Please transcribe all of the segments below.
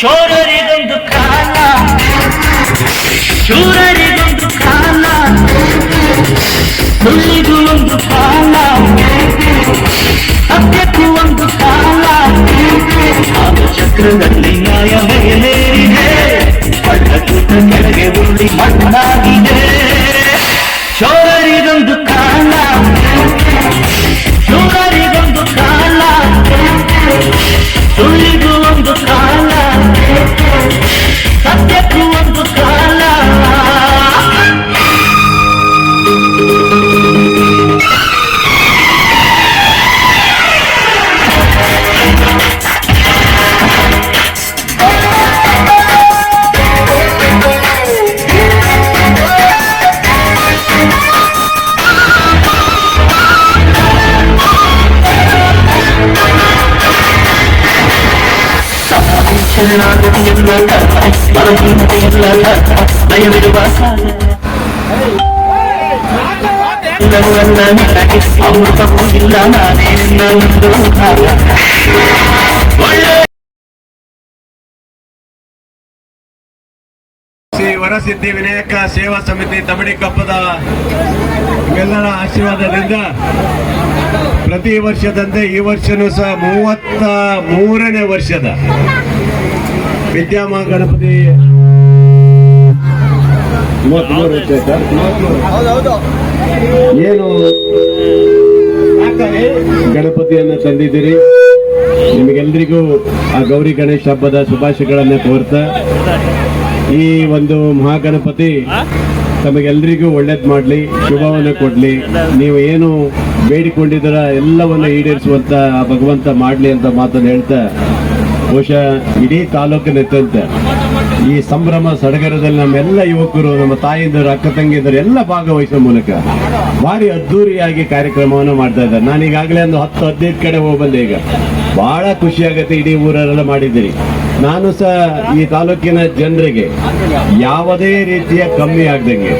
ಶೋರರಿಗೊಂದು ಕಾಲ. ಶೂರರಿಗೊಂದು ಕಾಲ. ಸುಳ್ಳಿಗೂ ಒಂದು ಕಾಲ ಸತ್ಯಕ್ಕೂ ಒಂದು ಕಾಲ. ಚಕ್ರದಲ್ಲಿ ನ್ಯಾಯ ಮೇಲೇರಿದೆ ಪಳ್ಳಕ್ಕಿಂತ ಕೆಳಗೆ ಉರುಳಿ ಮಣ್ಣಾಗಿದೆ ಶ್ರೀ ವರಸಿದ್ಧಿ ವಿನಾಯಕ ಸೇವಾ ಸಮಿತಿ ತಮಿಳಿ ಕಪ್ಪದ ಎಲ್ಲರ ಆಶೀರ್ವಾದದಿಂದ ಪ್ರತಿ ವರ್ಷದಂತೆ ಈ ವರ್ಷನೂ ಸಹ ಮೂವತ್ತ ಮೂರನೇ ವರ್ಷದ ವಿದ್ಯಾಮ ಗಣಪತಿ ಏನು ಗಣಪತಿಯನ್ನು ತಂದಿದ್ದೀರಿ? ನಿಮಗೆಲ್ರಿಗೂ ಆ ಗೌರಿ ಗಣೇಶ ಹಬ್ಬದ ಶುಭಾಶಯಗಳನ್ನು ಕೋರ್ತಾ. ಈ ಒಂದು ಮಹಾಗಣಪತಿ ತಮಗೆಲ್ರಿಗೂ ಒಳ್ಳೇದ್ ಮಾಡ್ಲಿ, ಶುಭವನ್ನು ಕೊಡ್ಲಿ. ನೀವು ಏನು ಬೇಡಿಕೊಂಡಿದ್ದೀರ, ಎಲ್ಲವನ್ನು ಈಡೇರಿಸುವಂತ ಆ ಭಗವಂತ ಮಾಡ್ಲಿ ಅಂತ ಮಾತನ್ನು ಹೇಳ್ತಾ ಬಹುಶಃ ಇಡೀ ತಾಲೂಕಿನೆತ್ತಂತೆ ಈ ಸಂಭ್ರಮ ಸಡಗರದಲ್ಲಿ ನಮ್ಮೆಲ್ಲ ಯುವಕರು, ನಮ್ಮ ತಾಯಿಂದರು ಅಕ್ಕ ತಂಗಿಯರು ಎಲ್ಲ ಭಾಗವಹಿಸುವ ಮೂಲಕ ಭಾರಿ ಅದ್ದೂರಿಯಾಗಿ ಕಾರ್ಯಕ್ರಮವನ್ನು ಮಾಡ್ತಾ ಇದ್ದಾರೆ. ನಾನು ಈಗಾಗಲೇ ಒಂದು ಹತ್ತು, ಹದಿನೈದು ಕಡೆ ಹೋಗ್ಬಂದೆ ಈಗ. ಬಹಳ ಖುಷಿಯಾಗುತ್ತೆ ಇಡೀ ಊರಲ್ಲೆಲ್ಲ ಮಾಡಿದ್ದೀರಿ. ನಾನು ಸಹ ಈ ತಾಲೂಕಿನ ಜನರಿಗೆ ಯಾವುದೇ ರೀತಿಯ ಕಮ್ಮಿ ಆಗದಂಗೆ,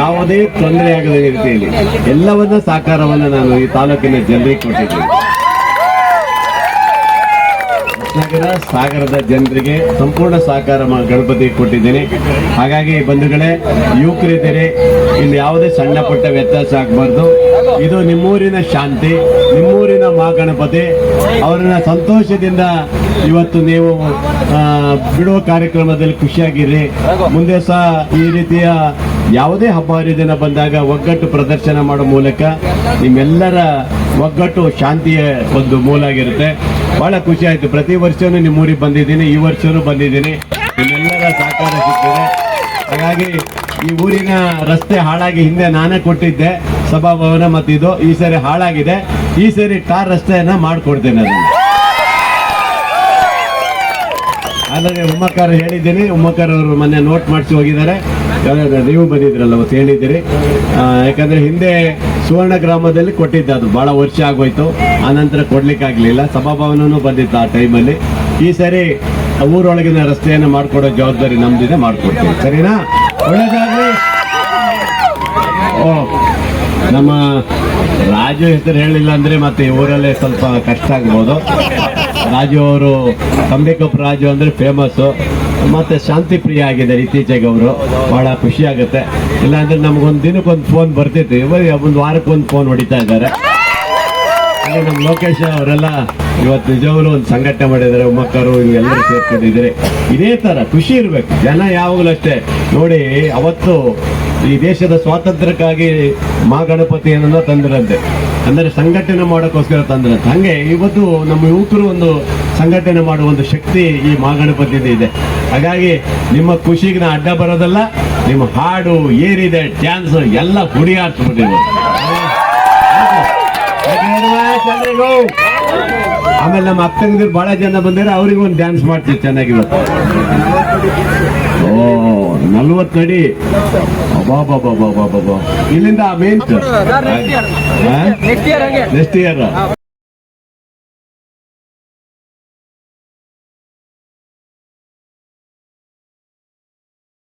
ಯಾವುದೇ ತೊಂದರೆ ಆಗದ ರೀತಿಯಲ್ಲಿ ಎಲ್ಲವನ್ನ ಸಾಕಾರವನ್ನು ನಾನು ಈ ತಾಲೂಕಿನ ಜನರಿಗೆ ಕೊಟ್ಟಿದ್ದೀನಿ. ನಗರ ಸಾಗರದ ಜನರಿಗೆ ಸಂಪೂರ್ಣ ಸಹಕಾರ ಗಣಪತಿ ಕೊಟ್ಟಿದ್ದೀನಿ. ಹಾಗಾಗಿ ಬಂಧುಗಳೇ ಯುವಕರಿದ್ದೀರಿ ಇಲ್ಲಿ ಯಾವುದೇ ಸಣ್ಣ ಪುಟ್ಟ ವ್ಯತ್ಯಾಸ ಆಗಬಾರ್ದು. ಇದು ನಿಮ್ಮೂರಿನ ಶಾಂತಿ, ನಿಮ್ಮೂರಿನ ಮಹಾಗಣಪತಿ. ಅವರನ್ನ ಸಂತೋಷದಿಂದ ಇವತ್ತು ನೀವು ಬಿಡುವ ಕಾರ್ಯಕ್ರಮದಲ್ಲಿ ಖುಷಿಯಾಗಿರಿ. ಮುಂದೆ ಸಹ ಈ ರೀತಿಯ ಯಾವುದೇ ಹಬ್ಬ ಹರಿದಿನ ಬಂದಾಗ ಒಗ್ಗಟ್ಟು ಪ್ರದರ್ಶನ ಮಾಡೋ ಮೂಲಕ ನಿಮ್ಮೆಲ್ಲರ ಒಗ್ಗಟ್ಟು ಶಾಂತಿಯ ಒಂದು ಮೂಲ ಆಗಿರುತ್ತೆ. ಬಹಳ ಖುಷಿ ಆಯಿತು. ಪ್ರತಿ ವರ್ಷವೂ ನಿಮ್ಮ ಊರಿಗೆ ಬಂದಿದ್ದೀನಿ. ಈ ವರ್ಷವೂ ಬಂದಿದ್ದೀನಿ. ನಿಮ್ಮೆಲ್ಲರ ಸಹಕಾರ ಸಿಕ್ಕಿದೆ ಹಾಗಾಗಿ ಈ ಊರಿನ ರಸ್ತೆ ಹಾಳಾಗಿ ಹಿಂದೆ ನಾನೇ ಕೊಟ್ಟಿದ್ದೆ. ಸಭಾಭವನ ಮತ್ತು ಇದು ಈ ಸರಿ ಹಾಳಾಗಿದೆ. ಈ ಸರಿ ಟಾರ್ ರಸ್ತೆಯನ್ನು ಮಾಡ್ಕೊಡ್ತೇನೆ ಅದನ್ನು. ಆದರೆ ಉಮ್ಮಕ್ಕಾರ ಹೇಳಿದ್ದೀನಿ ಉಮ್ಮಕ್ಕಾರ ಅವರು ಮೊನ್ನೆ ನೋಟ್ ಮಾಡಿಸಿ ಹೋಗಿದ್ದಾರೆ. ನೀವು ಬಂದಿದ್ರಲ್ಲ ಅವತ್ತು ಹೇಳಿದ್ದೀರಿ. ಯಾಕಂದರೆ ಹಿಂದೆ ಸುವರ್ಣ ಗ್ರಾಮದಲ್ಲಿ ಕೊಟ್ಟಿದ್ದ ಅದು ಬಹಳ ವರ್ಷ ಆಗೋಯ್ತು. ಆನಂತರ ಕೊಡ್ಲಿಕ್ಕಾಗ್ಲಿಲ್ಲ ಸಭಾಭವನೂ ಬಂದಿತ್ತು ಆ ಟೈಮಲ್ಲಿ ಈ ಸರಿ ಊರೊಳಗಿನ ರಸ್ತೆಯನ್ನು ಮಾಡ್ಕೊಡೋ ಜವಾಬ್ದಾರಿ ನಮ್ದಿದೆ, ಮಾಡಿಕೊಡ್ತೀವಿ. ಸರಿನಾ? ಒಳ್ಳೆಯದಾಗಲಿ ನಮ್ಮ ರಾಜು ಹೆಸರು ಹೇಳಿಲ್ಲ ಅಂದ್ರೆ ಮತ್ತೆ ಊರಲ್ಲೇ ಸ್ವಲ್ಪ ಕಷ್ಟ ಆಗ್ಬೋದು. ರಾಜು ಅವರು ಕಂಬಿಕಪ್ಪ ರಾಜು ಅಂದ್ರೆ ಫೇಮಸ್ ಮತ್ತೆ ಶಾಂತಿ ಪ್ರಿಯ ಆಗಿದ್ದಾರೆ ಇತ್ತೀಚೆಗೆ ಅವರು ಬಹಳ ಖುಷಿ ಆಗುತ್ತೆ. ಇಲ್ಲಾಂದ್ರೆ ನಮ್ಗೊಂದು ದಿನಕ್ಕೊಂದು ಫೋನ್ ಬರ್ತಿತ್ತು. ಇವಾಗ ಒಂದು ವಾರಕ್ಕೊಂದು ಫೋನ್ ಹೊಡಿತಾ ಇದ್ದಾರೆ. ಹಾಗೆ ನಮ್ಮ ಲೋಕೇಶ್ ಅವರೆಲ್ಲ ಇವತ್ತು ನಿಜವಾಗ್ಲೂ ಒಂದು ಸಂಘಟನೆ ಮಾಡಿದ್ದಾರೆ. ಮಕ್ಕಳು ಇವೆಲ್ಲರೂ ಸೇರ್ಕೊಂಡಿದ್ದಾರೆ. ಇದೇ ತರ ಖುಷಿ ಇರಬೇಕು. ಜನ ಯಾವಾಗಲೂ ಅಷ್ಟೇ. ನೋಡಿ, ಅವತ್ತು ಈ ದೇಶದ ಸ್ವಾತಂತ್ರ್ಯಕ್ಕಾಗಿ ಮಾ ಗಣಪತಿಯನ್ನ ತಂದಿರಂತೆ ಅಂದ್ರೆ ಸಂಘಟನೆ ಮಾಡೋಕ್ಕೋಸ್ಕರ ತಂದಿರಂತೆ ಹಂಗೆ ಇವತ್ತು ನಮ್ಮ ಯುವಕರು ಒಂದು ಸಂಘಟನೆ ಮಾಡುವ ಒಂದು ಶಕ್ತಿ ಈ ಮಾ ಗಣಪತಿ ಇದೆ. ಹಾಗಾಗಿ ನಿಮ್ಮ ಖುಷಿಗೆ ನಾ ಅಡ್ಡ ಬರೋದಲ್ಲ, ನಿಮ್ಮ ಹಾಡು ಏರಿದೆ, ಡ್ಯಾನ್ಸ್ ಎಲ್ಲ ಹುಡಿ ಎಲ್ರಿಗೂ ಆಮೇಲೆ ನಮ್ಮ ಅಕ್ಕ ಬಹಳ ಜನ ಬಂದಿದ್ರೆ ಅವ್ರಿಗೂ ಒಂದು ಡ್ಯಾನ್ಸ್ ಮಾಡ್ತೀವಿ ಚೆನ್ನಾಗಿರುತ್ತೆ ಓ. ನಲ್ವತ್ತು ಅಡಿ. ಅಬ್ಬಾಬಾಬಾಬಾಬಾಬಾ ಇಲ್ಲಿಂದ ಮೇನ್ ನೆಕ್ಸ್ಟ್ ಇಯರ್